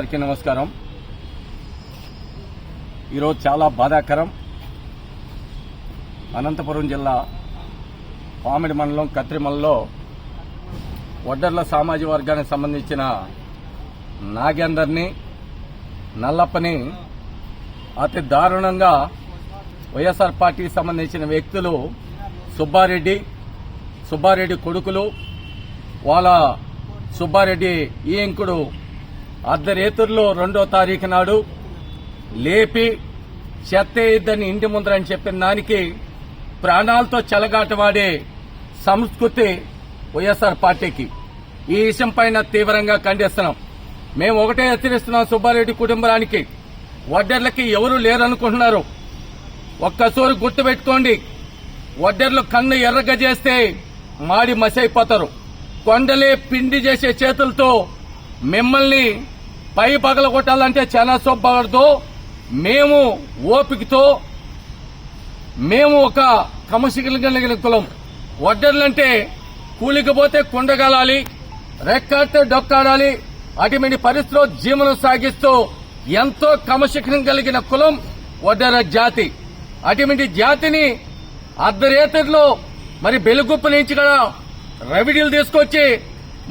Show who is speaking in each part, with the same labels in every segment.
Speaker 1: అందరికీ నమస్కారం. ఈరోజు చాలా బాధాకరం. అనంతపురం జిల్లా పామిడి మండలం కత్రిమల్లో వడ్డర్ల సామాజిక వర్గానికి సంబంధించిన నాగేందర్ని నల్లప్పని అతి దారుణంగా వైఎస్ఆర్ పార్టీకి సంబంధించిన వ్యక్తులు సుబ్బారెడ్డి సుబ్బారెడ్డి కొడుకులు వాళ్ళ సుబ్బారెడ్డి ఈయంకుడు అర్ధరేతుల్లో రెండో తారీఖు నాడు లేపి చెత్తే ఇద్దరిని ఇంటి ముందరని చెప్పిన దానికి ప్రాణాలతో చెలగాటవాడే సంస్కృతి వైఎస్ఆర్ పార్టీకి. ఈ విషయం పైన తీవ్రంగా ఖండిస్తున్నాం. మేము ఒకటే హెచ్చరిస్తున్నాం సుబ్బారెడ్డి కుటుంబానికి వడ్డర్లకి ఎవరు లేరనుకుంటున్నారు? ఒక్కసోరు గుర్తుపెట్టుకోండి వడ్డర్లు కన్ను ఎర్రగా చేస్తే మాడి మసైపోతారు. కొండలే పిండి చేసే చేతులతో మిమ్మల్ని పై పగల కొట్టాలంటే చాలా సొబ్బగడదు మేము ఓపికతో మేము ఒక క్రమశిక్షణ కలిగిన కులం. వడ్డర్లంటే కూలికపోతే కుండగలాలి రెక్కాడితే డొక్కాడాలి. అటువంటి పరిస్థితిలో జీవనం సాగిస్తూ ఎంతో క్రమశిక్షణ కలిగిన కులం వడ్డర జాతి. అటువంటి జాతిని అర్ధరేతల్లో మరి బెలుగుప్ప నుంచి కూడా రెవిడీలు తీసుకొచ్చి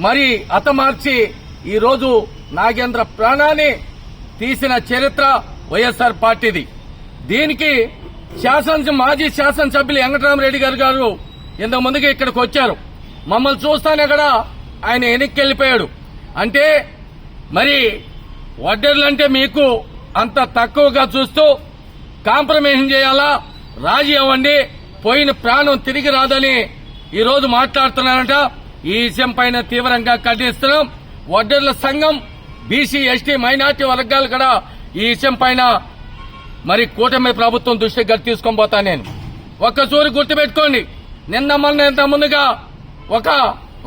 Speaker 1: మరి అతమార్చి ఈరోజు నాగేంద్ర ప్రాణాన్ని తీసిన చరిత్ర వైఎస్ఆర్ పార్టీది. దీనికి శాసన మాజీ శాసనసభ్యులు వెంకటరామరెడ్డి గారు గారు ఇంతకు ముందుగా ఇక్కడికి వచ్చారు. మమ్మల్ని చూస్తానే కూడా ఆయన వెనక్కి వెళ్ళిపోయాడు అంటే మరి వడ్డర్లంటే మీకు అంత తక్కువగా చూస్తూ కాంప్రమైజ్ చేయాలా? రాజీ అవ్వండి. పోయిన ప్రాణం తిరిగి రాదని ఈరోజు మాట్లాడుతున్నారంట. ఈ విషయం పైన తీవ్రంగా ఖండిస్తున్నాం. వడ్డర్ల సంఘం బీసీ ఎస్టీ మైనార్టీ వర్గాలు కూడా ఈ విషయం పైన మరి కూటమి ప్రభుత్వం దృష్టికి గట్టి తీసుకొని పోతా నేను. ఒక్కసూరి గుర్తుపెట్టుకోండి. నిన్న మొన్న ఇంత ముందుగా ఒక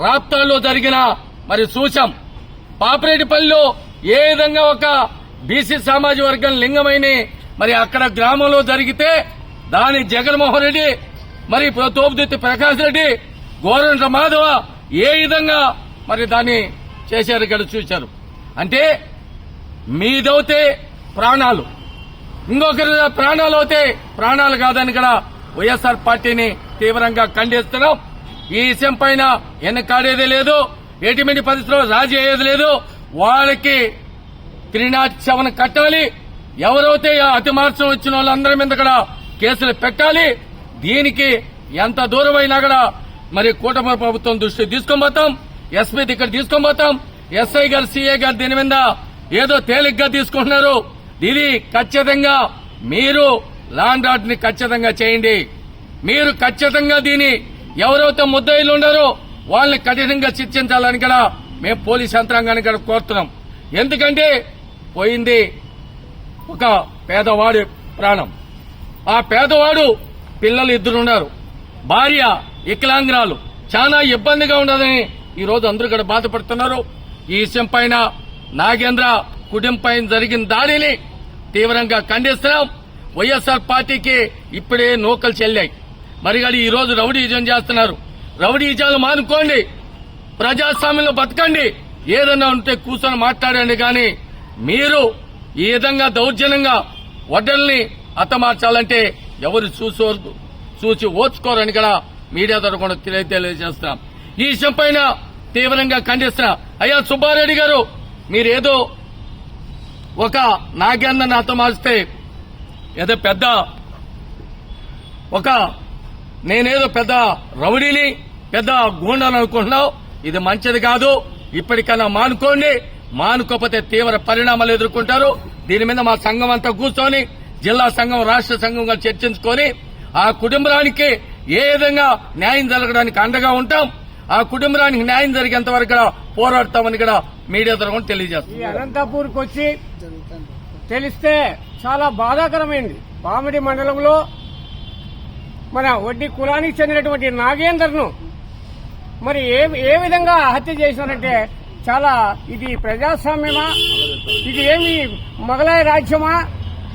Speaker 1: రాప్తాల్లో జరిగిన మరి సూచం. పాపిరెడ్డిపల్లిలో ఏ విధంగా ఒక బీసీ సామాజిక వర్గం లింగమైన మరి అక్కడ గ్రామంలో జరిగితే దాని జగన్మోహన్ రెడ్డి మరి తోపుదిత్తి ప్రకాష్ రెడ్డి గోరంట మాధవ ఏ విధంగా మరి దాన్ని చేశారు ఇక్కడ చూశారు. అంటే మీదవుతే ప్రాణాలు. ఇంకొకరి ప్రాణాలు అవుతే ప్రాణాలు కాదని కూడా వైఎస్ఆర్ పార్టీని తీవ్రంగా ఖండిస్తున్నాం. ఈ విషయం పైన వెనకాడేది లేదు ఎటువంటి పరిస్థితిలో రాజీ అయ్యేది లేదు. వాళ్ళకి త్రినాట్ కట్టాలి. ఎవరైతే అతి మార్చం వచ్చిన వాళ్ళందరి మీద కూడా కేసులు పెట్టాలి. దీనికి ఎంత దూరం అయినా కూడా మరి కూటమి ప్రభుత్వం దృష్టి తీసుకొని పోతాం. ఎస్పీ దగ్గర తీసుకొని పోతాం. ఎస్ఐ గారు సీఏ గారు దీని మీద ఏదో తేలిగ్గా తీసుకుంటున్నారు. ఇది ఖచ్చితంగా మీరు లాండ్ ఆర్డర్ని ఖచ్చితంగా చేయండి. మీరు ఖచ్చితంగా దీని ఎవరైతే ముద్దాయిలు ఉండారో వాళ్ళని కఠినంగా శిక్షించాలని కూడా మేము పోలీస్ యంత్రాంగాన్ని కూడా కోరుతున్నాం. ఎందుకంటే పోయింది ఒక పేదవాడి ప్రాణం. ఆ పేదవాడు పిల్లలు ఇద్దరున్నారు భార్య వికలాంగురాలు. చాలా ఇబ్బందిగా ఉండదని ఈ రోజు అందరూ కూడా బాధపడుతున్నారు. ఈ విషయం పైన నాగేంద్ర కుటుంబంపై జరిగిన దాడిని తీవ్రంగా ఖండిస్తున్నాం. వైఎస్ఆర్ పార్టీకి ఇప్పుడే నూకలు చెల్లాయి. మరి కానీ ఈ రోజు రౌడీజం చేస్తున్నారు. రౌడీజాలు మానుకోండి. ప్రజాస్వామ్యంలో బతకండి. ఏదన్నా ఉంటే కూర్చొని మాట్లాడండి కానీ మీరు ఈ విధంగా దౌర్జన్యంగా వడ్డల్ని హతమార్చాలంటే ఎవరు చూసోరు చూసి ఓచుకోరని కూడా మీడియా ద్వారా కూడా తెలియజేస్తున్నాం. ఈ విషయం పైన తీవ్రంగా ఖండిస్తున్నాం. అయ్యా సుబ్బారెడ్డి గారు మీరేదో ఒక నాగేంద్ర నాతో మార్చితే ఏదో పెద్ద ఒక నేనేదో పెద్ద రౌడీని పెద్ద గూండాను అనుకుంటున్నావు. ఇది మంచిది కాదు. ఇప్పటికైనా మానుకోండి. మానుకోకపోతే తీవ్ర పరిణామాలు ఎదుర్కొంటారు. దీని మీద మా సంఘం అంతా కూర్చొని జిల్లా సంఘం రాష్ట్ర సంఘంగా చర్చించుకొని ఆ కుటుంబానికి ఏ విధంగా న్యాయం జరగడానికి అండగా ఉంటాం? ఆ కుటుంబానికి న్యాయం జరిగేంత వరకు కూడా పోరాడతామని కూడా మీడియా ద్వారా కూడా తెలియజేస్తాం
Speaker 2: అనంతపూర్కి వచ్చి తెలిస్తే చాలా బాధాకరమైంది. బామిడి మండలంలో మన వడ్డీ కులానికి చెందినటువంటి నాగేందర్ను మరి ఏ ఏ విధంగా హత్య చేశారంటే చాలా ఇది ప్రజాస్వామ్యమా? ఇది ఏమి మొగలాయి రాజ్యమా?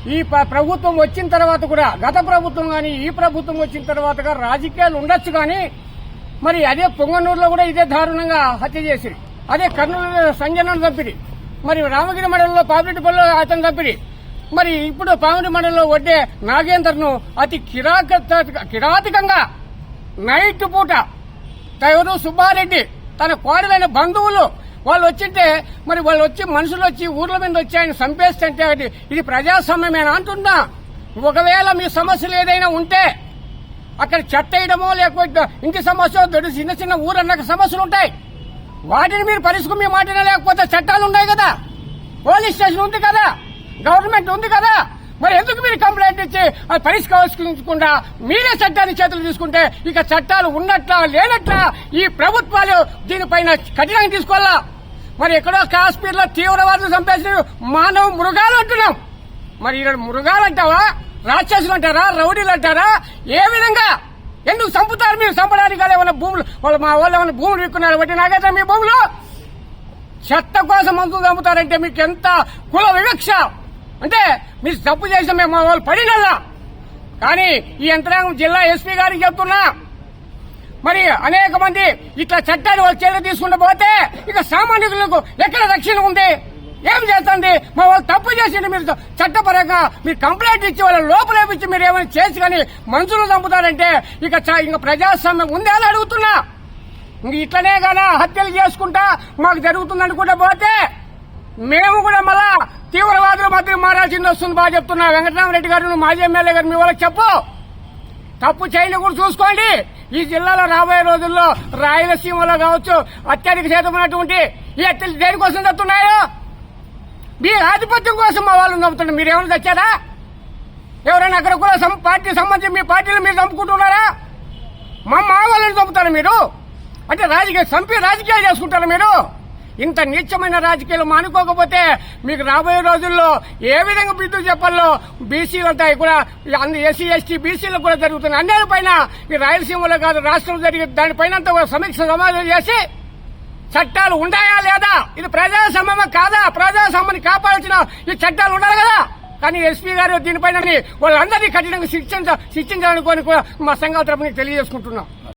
Speaker 2: ఈ ప్రభుత్వం వచ్చిన తర్వాత కూడా గత ప్రభుత్వం కానీ ఈ ప్రభుత్వం వచ్చిన తర్వాత కూడా రాజకీయాలు ఉండొచ్చు కానీ మరి అదే పొంగనూరులో కూడా ఇదే దారుణంగా హత్య చేసి అదే కర్నూలు సంజనను చంపిరి మరి రామగిరి మండలంలో పాపిరెడ్డిపల్లిలో అతను తప్పిడి మరి ఇప్పుడు పామిడి మండలంలో వడ్డే నాగేందర్ను అతి కిరాక కిరాతకంగా నైట్ పూట ఎవరు సుబ్బారెడ్డి తన కోడలైన బంధువులు వాళ్ళు వచ్చింటే మరి వాళ్ళు వచ్చి మనుషులు వచ్చి ఊర్ల మీద వచ్చి ఆయన చంపేస్తుంటే అది ఇది ప్రజాస్వామ్యమేనా అంటున్నా? ఒకవేళ మీ సమస్యలు ఏదైనా ఉంటే అక్కడ చెత్త వేయడమో లేకపోతే ఇంటి సమస్య చిన్న చిన్న ఊరన్నాక సమస్యలు ఉంటాయి. వాటిని మీరు పరిస్థితి మీ మాటనే లేకపోతే చట్టాలు ఉన్నాయి కదా? పోలీస్ స్టేషన్ ఉంది కదా? గవర్నమెంట్ ఉంది కదా? మరి ఎందుకు మీరు కంప్లైంట్ ఇచ్చి అది పరిష్కరించకుండా మీరే చట్టాన్ని చేతులు తీసుకుంటే ఇక చట్టాలు ఉన్నట్లా లేనట్లా ఈ ప్రభుత్వాలు దీనిపైన కఠినంగా తీసుకోవాలా? మరి ఎక్కడో కాశ్మీర్లో తీవ్రవాదులు చంపేసిన మానవ మృగాలు అంటున్నాం. మరి ఇక్కడ మృగాలు అంటావా? రాక్షసులు అంటారా? రౌడీలు అంటారా? ఏ విధంగా? ఎందుకు చంపుతారు మీరు? చంపడానికి కదా ఏమైనా భూములు వాళ్ళు మా వాళ్ళు ఏమైనా భూములు విక్కున్నారు? బట్టి నాకైతే మీ భూములు? చెత్త కోసం మందులు చంపుతారంటే మీకు ఎంత కుల వివక్ష? అంటే మీరు తప్పు చేసిన మేము మా వాళ్ళు పడినల్లా కానీ ఈ యంత్రాంగం జిల్లా ఎస్పీ గారికి చెప్తున్నా. మరి అనేక మంది ఇట్లా చట్టాన్ని వాళ్ళు చర్య తీసుకుంటూ పోతే ఇక సామాన్యులకు ఎక్కడ రక్షణ ఉంది? ఏం చేస్తుంది మా వాళ్ళు తప్పు చేసింది మీరు. చట్టపరంగా మీరు కంప్లైంట్ ఇచ్చి వాళ్ళ లోపలేపించి మీరు ఏమైనా చేసి కానీ మనుషులు చంపుతారంటే ఇక ఇంకా ఇంక ప్రజాస్వామ్యం ఉందే అని అడుగుతున్నా. ఇంక ఇట్లనే కానీ హత్యలు చేసుకుంటా మాకు జరుగుతుంది అనుకుంటే పోతే మేము కూడా మళ్ళా తీవ్రవాదుల మధ్య మారాల్సింది వస్తుంది బాగా చెప్తున్నా. వెంకటరామరెడ్డి గారు మాజీ ఎమ్మెల్యే గారు మీ వాళ్ళకి చెప్పు. తప్పు చేయని కూడా చూసుకోండి. ఈ జిల్లాలో రాబోయే రోజుల్లో రాయలసీమలో కావచ్చు అత్యధిక శాతం ఉన్నటువంటి ఈ హత్యలు దేనికోసం చెప్తున్నాయో? మీ ఆధిపత్యం కోసం మా వాళ్ళు నమ్ముతున్నారు మీరు ఏమైనా తెచ్చారా? ఎవరైనా అక్కడ కూడా సం- పార్టీ సంబంధించి మీ పార్టీలు మీరు చంపుకుంటున్నారా మా మా వాళ్ళని చంపుతారు మీరు? అంటే రాజకీయ చంపి రాజకీయాలు చేసుకుంటారు మీరు? ఇంత నీచమైన రాజకీయాలు మానుకోకపోతే మీకు రాబోయే రోజుల్లో ఏ విధంగా బిద్దు చెప్పాలో బీసీలు అంతా కూడా ఎస్సీ ఎస్టీ బీసీలకు కూడా జరుగుతున్నాయి. అన్నిటి పైన ఈ రాయలసీమలో కాదు రాష్ట్రంలో జరిగే దానిపైన కూడా సమీక్ష సమాధానం చేసి చట్టాలు ఉన్నాయా లేదా? ఇది ప్రజాస్వామ్యమా కాదా? ప్రజాస్వామ్యాన్ని కాపాడాల్సిన ఈ చట్టాలు ఉండాలి కదా? కానీ ఎస్పీ గారు దీనిపైన వాళ్ళందరినీ కఠినంగా శిక్షించ శిక్షించాలనుకోని కూడా మా సంఘాల తరపున తెలియజేసుకుంటున్నాం.